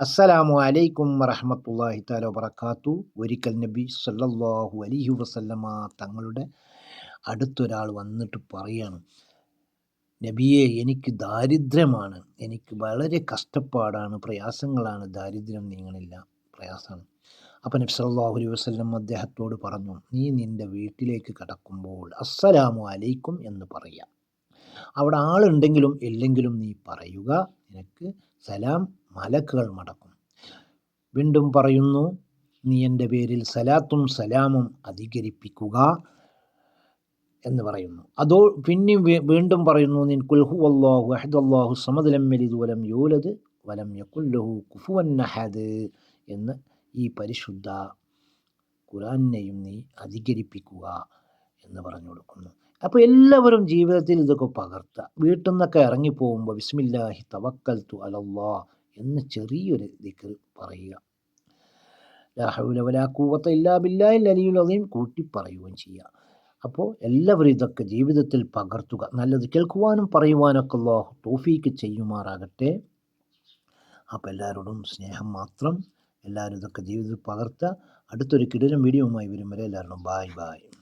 അസ്സലാമു അലൈക്കും വറഹമത്തല്ലാഹി താല വബർക്കാത്തു ഒരിക്കൽ നബി സല്ലല്ലാഹു അലൈഹി വസല്ലമ തങ്ങളുടെ അടുത്തൊരാൾ വന്നിട്ട് പറയാണ് നബിയെ എനിക്ക് ദാരിദ്ര്യമാണ്. എനിക്ക് വളരെ കഷ്ടപ്പാടാണ്. പ്രയാസങ്ങളാണ്. ദാരിദ്ര്യം നീങ്ങണില്ല പ്രയാസമാണ്. അപ്പം നബി സല്ലല്ലാഹു അലൈഹി വസല്ലം അദ്ദേഹത്തോട് പറഞ്ഞു നീ നിന്റെ വീട്ടിലേക്ക് കടക്കുമ്പോൾ അസ്സലാമു അലൈക്കും എന്ന് പറയുക അവിടെ ആളുണ്ടെങ്കിലും ഇല്ലെങ്കിലും നീ പറയുക. നിനക്ക് സലാം മലക്കുകൾ മടക്കും. വീണ്ടും പറയുന്നു നീ എന്റെ പേരിൽ സലാത്തും സലാമും അധികരിപ്പിക്കുക എന്ന് പറയുന്നു. അതോ പിന്നെ വീണ്ടും പറയുന്നു നിൻ കുൽഹു അള്ളാഹു അഹദ് അള്ളാഹു സമദലം മെലിദ് വലം യൂലത് വലം യക്കുല്ലഹു കുഫുവൻ നഹദ് എന്ന് ഈ പരിശുദ്ധ ഖുറാനെയും നീ അധികരിപ്പിക്കുക എന്ന് പറഞ്ഞു കൊടുക്കുന്നു. അപ്പോൾ എല്ലാവരും ജീവിതത്തിൽ ഇതൊക്കെ പകർത്തുക. വീട്ടിൽ നിന്നൊക്കെ ഇറങ്ങിപ്പോകുമ്പോൾ ബിസ്മില്ലാഹി തവക്കൽത്തു അലല്ലാ എന്ന് ചെറിയൊരു ദിക്കർ പറയുക. ലാഹുലവലാക്കൂവത്ത ഇല്ലാ കൂട്ടി പറയുകയും ചെയ്യുക. അപ്പോൾ എല്ലാവരും ഇതൊക്കെ ജീവിതത്തിൽ പകർത്തുക. നല്ലത് കേൾക്കുവാനും പറയുവാനൊക്കെ അള്ളാഹു തോഫീക്ക് ചെയ്യുമാറാകട്ടെ. അപ്പോൾ എല്ലാവരോടും സ്നേഹം മാത്രം എല്ലാവരും ഇതൊക്കെ ജീവിതത്തിൽ പകർത്തുക. അടുത്തൊരു കിടിലം വീഡിയോവുമായി വരും വരെ എല്ലാവരോടും ബായ് ബായ്